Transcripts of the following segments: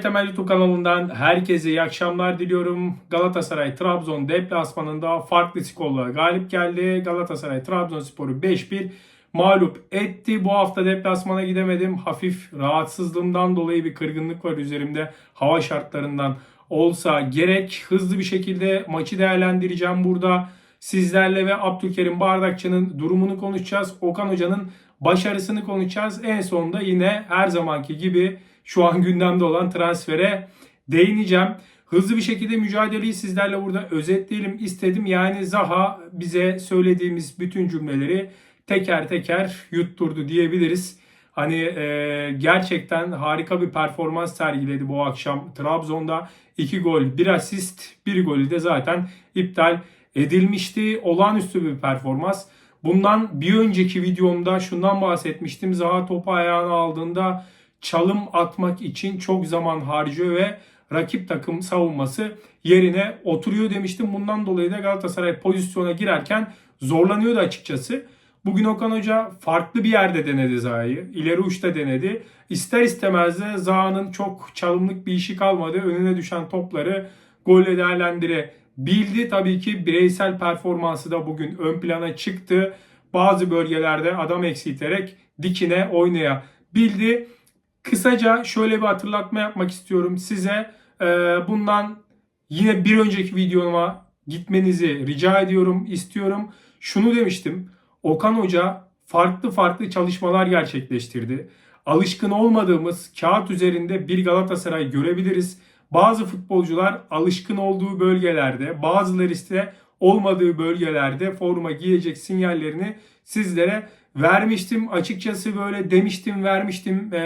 Temel YouTube kanalından herkese iyi akşamlar diliyorum. Galatasaray Trabzon deplasmanında farklı skorla galip geldi. Galatasaray Trabzonspor'u 5-1 mağlup etti. Bu hafta deplasmana gidemedim. Hafif rahatsızlığımdan dolayı bir kırgınlık var üzerimde. Hava şartlarından olsa gerek. Hızlı bir şekilde maçı değerlendireceğim burada. Sizlerle ve Abdülkerim Bardakçı'nın durumunu konuşacağız. Okan Hoca'nın başarısını konuşacağız. En sonunda yine her zamanki gibi şu an gündemde olan transfere değineceğim. Hızlı bir şekilde mücadeleyi sizlerle burada özetleyelim istedim. Yani Zaha bize söylediğimiz bütün cümleleri teker teker yutturdu diyebiliriz. Hani e, gerçekten harika bir performans sergiledi bu akşam Trabzon'da. 2 gol, 1 asist, 1 golü de zaten iptal edilmişti. Olağanüstü bir performans. Bundan bir önceki videomda şundan bahsetmiştim. Zaha topu ayağına aldığında çalım atmak için çok zaman harcıyor ve rakip takım savunması yerine oturuyor demiştim. Bundan dolayı da Galatasaray pozisyona girerken zorlanıyordu açıkçası. Bugün Okan Hoca farklı bir yerde denedi Zaha'yı. İleri uçta denedi. İster istemez de Zaha'nın çok çalımlık bir işi kalmadı. Önüne düşen topları golle değerlendirebildi. Tabii ki bireysel performansı da bugün ön plana çıktı. Bazı bölgelerde adam eksilterek dikine oynayabildi. Kısaca şöyle bir hatırlatma yapmak istiyorum size. Ee, bundan yine bir önceki videoma gitmenizi rica ediyorum, istiyorum. Şunu demiştim. Okan Hoca farklı farklı çalışmalar gerçekleştirdi. Alışkın olmadığımız kağıt üzerinde bir Galatasaray görebiliriz. Bazı futbolcular alışkın olduğu bölgelerde, bazıları ise olmadığı bölgelerde forma giyecek sinyallerini sizlere vermiştim. Açıkçası böyle demiştim, vermiştim. E,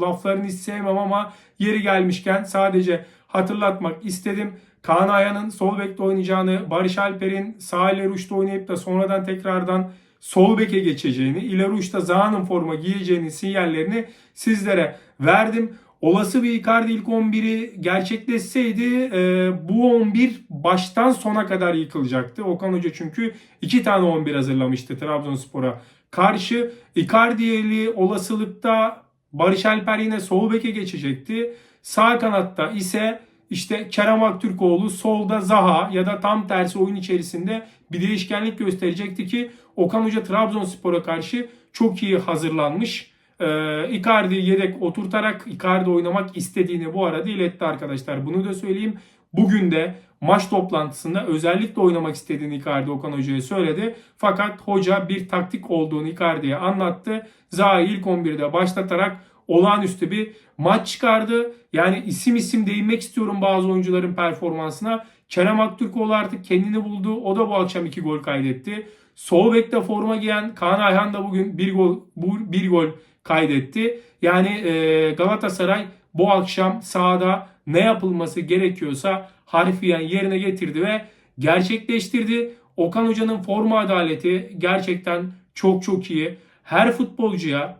laflarını hiç sevmem ama yeri gelmişken sadece hatırlatmak istedim. Kaan Ayhan'ın sol bekte oynayacağını, Barış Alper'in sağ ileri uçta oynayıp da sonradan tekrardan sol beke geçeceğini, ileri uçta Zaha'nın forma giyeceğini sinyallerini sizlere verdim. Olası bir Icardi ilk 11'i gerçekleşseydi e, bu 11 baştan sona kadar yıkılacaktı. Okan Hoca çünkü iki tane 11 hazırlamıştı Trabzonspor'a karşı. Icardi'li olasılıkta Barış Alper yine sol beke geçecekti. Sağ kanatta ise işte Kerem Aktürkoğlu solda Zaha ya da tam tersi oyun içerisinde bir değişkenlik gösterecekti ki Okan Hoca Trabzonspor'a karşı çok iyi hazırlanmış. Ee, Icardi yedek oturtarak Icardi oynamak istediğini bu arada iletti arkadaşlar. Bunu da söyleyeyim. Bugün de maç toplantısında özellikle oynamak istediğini Icardi Okan Hoca'ya söyledi. Fakat hoca bir taktik olduğunu Icardi'ye anlattı. Zaha'yı ilk 11'de başlatarak olağanüstü bir maç çıkardı. Yani isim isim değinmek istiyorum bazı oyuncuların performansına. Kerem Aktürkoğlu artık kendini buldu. O da bu akşam iki gol kaydetti. Sol bekte forma giyen Kaan Ayhan da bugün bir gol bir gol kaydetti. Yani Galatasaray bu akşam sahada ne yapılması gerekiyorsa harfiyen yerine getirdi ve gerçekleştirdi. Okan Hoca'nın forma adaleti gerçekten çok çok iyi. Her futbolcuya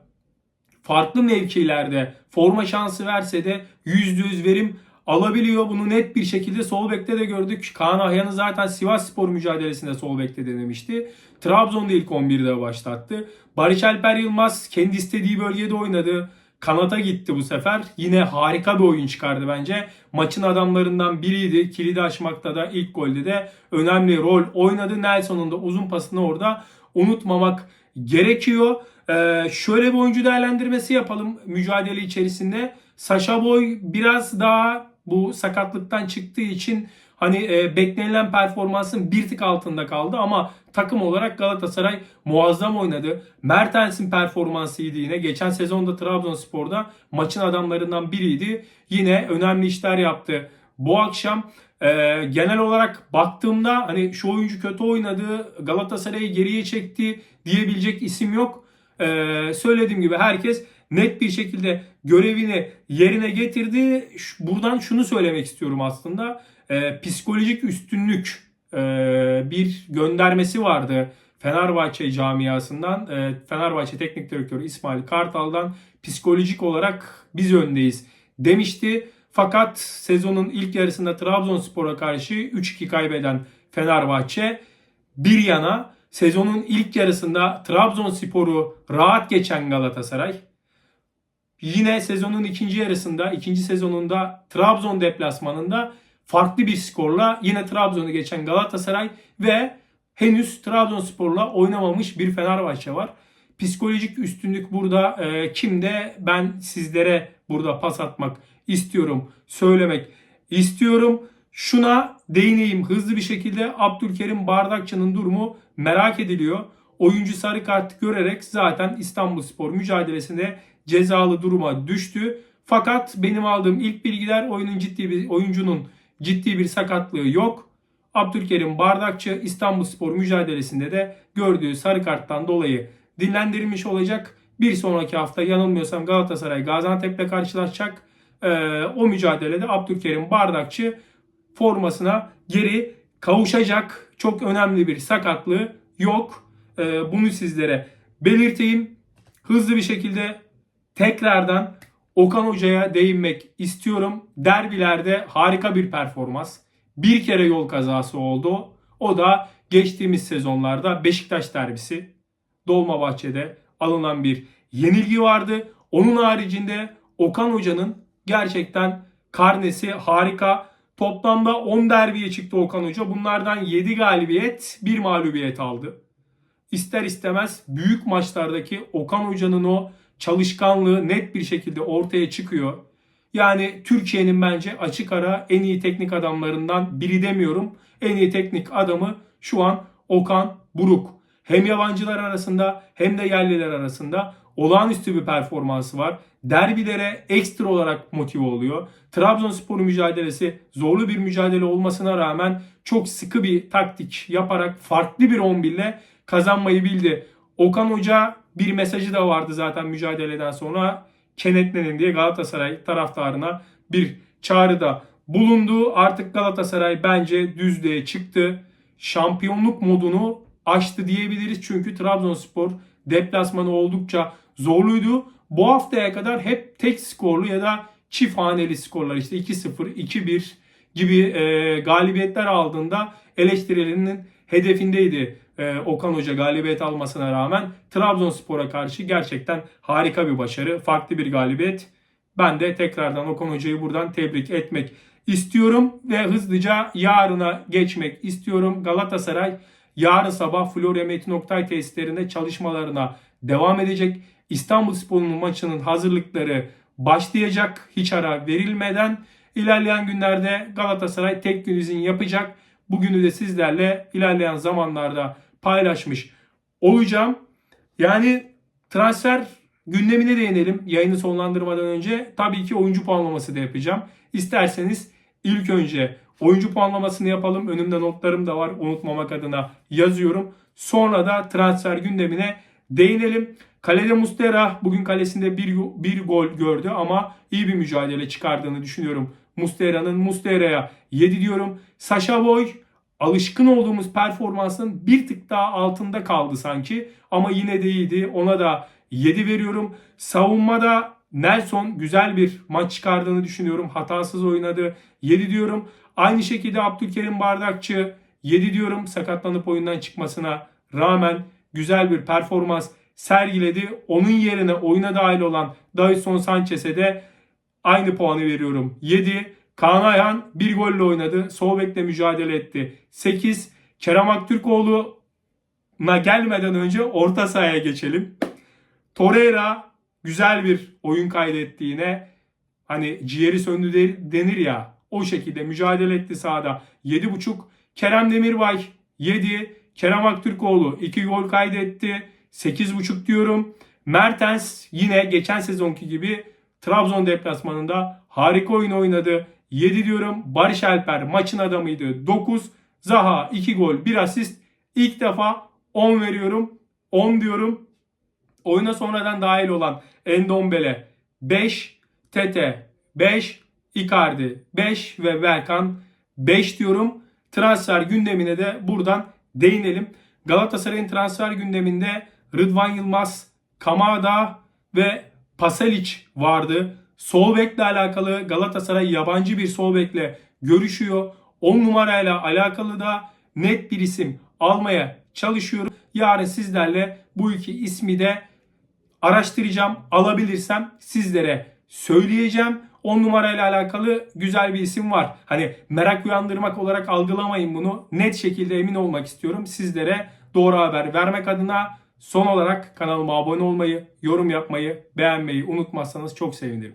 farklı mevkilerde forma şansı verse de %100 verim alabiliyor. Bunu net bir şekilde sol bekte de gördük. Kaan Ahyan'ı zaten Sivas Spor mücadelesinde sol bekte denemişti. Trabzon'da ilk 11'de başlattı. Barış Alper Yılmaz kendi istediği bölgede oynadı. Kanata gitti bu sefer. Yine harika bir oyun çıkardı bence. Maçın adamlarından biriydi. Kilidi açmakta da ilk golde de önemli rol oynadı. Nelson'un da uzun pasını orada unutmamak gerekiyor. Ee, şöyle bir oyuncu değerlendirmesi yapalım mücadele içerisinde. Sasha Boy biraz daha bu sakatlıktan çıktığı için hani e, beklenilen performansın bir tık altında kaldı ama takım olarak Galatasaray muazzam oynadı. Mertens'in performansı iyiydi yine. Geçen sezonda Trabzonspor'da maçın adamlarından biriydi. Yine önemli işler yaptı. Bu akşam e, genel olarak baktığımda hani şu oyuncu kötü oynadı, Galatasaray'ı geriye çekti diyebilecek isim yok. E, söylediğim gibi herkes net bir şekilde görevini yerine getirdi. Buradan şunu söylemek istiyorum aslında. E, psikolojik üstünlük bir göndermesi vardı Fenerbahçe camiasından. E, Fenerbahçe Teknik Direktörü İsmail Kartal'dan psikolojik olarak biz öndeyiz demişti. Fakat sezonun ilk yarısında Trabzonspor'a karşı 3-2 kaybeden Fenerbahçe bir yana sezonun ilk yarısında Trabzonspor'u rahat geçen Galatasaray yine sezonun ikinci yarısında, ikinci sezonunda Trabzon deplasmanında farklı bir skorla yine Trabzon'u geçen Galatasaray ve henüz Trabzonspor'la oynamamış bir Fenerbahçe var. Psikolojik üstünlük burada e, kimde ben sizlere burada pas atmak istiyorum, söylemek istiyorum. Şuna değineyim hızlı bir şekilde Abdülkerim Bardakçı'nın durumu merak ediliyor. Oyuncu sarı kart görerek zaten İstanbulspor mücadelesinde cezalı duruma düştü. Fakat benim aldığım ilk bilgiler oyunun ciddi bir oyuncunun ciddi bir sakatlığı yok. Abdülkerim Bardakçı İstanbulspor mücadelesinde de gördüğü sarı karttan dolayı dinlendirilmiş olacak. Bir sonraki hafta yanılmıyorsam Galatasaray Gaziantep'le karşılaşacak. Ee, o mücadelede Abdülkerim Bardakçı formasına geri kavuşacak. Çok önemli bir sakatlığı yok. Ee, bunu sizlere belirteyim. Hızlı bir şekilde tekrardan Okan Hoca'ya değinmek istiyorum. Derbilerde harika bir performans. Bir kere yol kazası oldu. O da geçtiğimiz sezonlarda Beşiktaş derbisi. Dolmabahçe'de alınan bir yenilgi vardı. Onun haricinde Okan Hoca'nın gerçekten karnesi harika. Toplamda 10 derbiye çıktı Okan Hoca. Bunlardan 7 galibiyet, 1 mağlubiyet aldı. İster istemez büyük maçlardaki Okan Hoca'nın o çalışkanlığı net bir şekilde ortaya çıkıyor. Yani Türkiye'nin bence açık ara en iyi teknik adamlarından biri demiyorum. En iyi teknik adamı şu an Okan Buruk. Hem yabancılar arasında hem de yerliler arasında olağanüstü bir performansı var. Derbilere ekstra olarak motive oluyor. Trabzonspor mücadelesi zorlu bir mücadele olmasına rağmen çok sıkı bir taktik yaparak farklı bir 11 ile kazanmayı bildi. Okan Hoca bir mesajı da vardı zaten mücadeleden sonra kenetlenin diye Galatasaray taraftarına bir çağrıda bulundu. Artık Galatasaray bence düzlüğe çıktı. Şampiyonluk modunu aştı diyebiliriz. Çünkü Trabzonspor deplasmanı oldukça zorluydu. Bu haftaya kadar hep tek skorlu ya da çift haneli skorlar işte 2-0, 2-1 gibi e, galibiyetler aldığında eleştirilerinin hedefindeydi e, Okan Hoca galibiyet almasına rağmen Trabzonspor'a karşı gerçekten harika bir başarı. Farklı bir galibiyet. Ben de tekrardan Okan Hoca'yı buradan tebrik etmek istiyorum ve hızlıca yarına geçmek istiyorum. Galatasaray yarın sabah Florya Metin Oktay tesislerinde çalışmalarına devam edecek. İstanbulspor'un maçının hazırlıkları başlayacak hiç ara verilmeden. ilerleyen günlerde Galatasaray tek gün izin yapacak. Bugünü de sizlerle ilerleyen zamanlarda paylaşmış olacağım. Yani transfer gündemine değinelim yayını sonlandırmadan önce. Tabii ki oyuncu puanlaması da yapacağım. İsterseniz ilk önce oyuncu puanlamasını yapalım. Önümde notlarım da var unutmamak adına yazıyorum. Sonra da transfer gündemine değinelim. Kalede Mustera bugün kalesinde bir, bir gol gördü ama iyi bir mücadele çıkardığını düşünüyorum. Mustera'nın Mustera'ya 7 diyorum. Sasha Boy alışkın olduğumuz performansın bir tık daha altında kaldı sanki. Ama yine de iyiydi. Ona da 7 veriyorum. Savunmada Nelson güzel bir maç çıkardığını düşünüyorum. Hatasız oynadı. 7 diyorum. Aynı şekilde Abdülkerim Bardakçı 7 diyorum. Sakatlanıp oyundan çıkmasına rağmen güzel bir performans sergiledi. Onun yerine oyuna dahil olan Davison Sanchez'e de aynı puanı veriyorum. 7. Kaan Ayhan bir golle oynadı. Sol bekle mücadele etti. 8. Kerem Aktürkoğlu'na gelmeden önce orta sahaya geçelim. Torreira güzel bir oyun kaydetti yine. Hani ciğeri söndü de- denir ya. O şekilde mücadele etti sahada. 7.5. Kerem Demirbay 7. Kerem Aktürkoğlu 2 gol kaydetti. 8.5 diyorum. Mertens yine geçen sezonki gibi Trabzon deplasmanında harika oyun oynadı. 7 diyorum. Barış Alper maçın adamıydı. 9. Zaha 2 gol 1 asist. İlk defa 10 veriyorum. 10 diyorum. Oyuna sonradan dahil olan Endombele 5. Tete 5. Icardi 5 ve Berkan 5 diyorum. Transfer gündemine de buradan değinelim. Galatasaray'ın transfer gündeminde Rıdvan Yılmaz, Kamada ve Pasalic vardı. Sol bekle alakalı Galatasaray yabancı bir sol bekle görüşüyor. 10 numarayla alakalı da net bir isim almaya çalışıyorum. Yarın sizlerle bu iki ismi de Araştıracağım. Alabilirsem sizlere söyleyeceğim. 10 numarayla alakalı güzel bir isim var. Hani merak uyandırmak olarak algılamayın bunu. Net şekilde emin olmak istiyorum. Sizlere doğru haber vermek adına son olarak kanalıma abone olmayı, yorum yapmayı, beğenmeyi unutmazsanız çok sevinirim.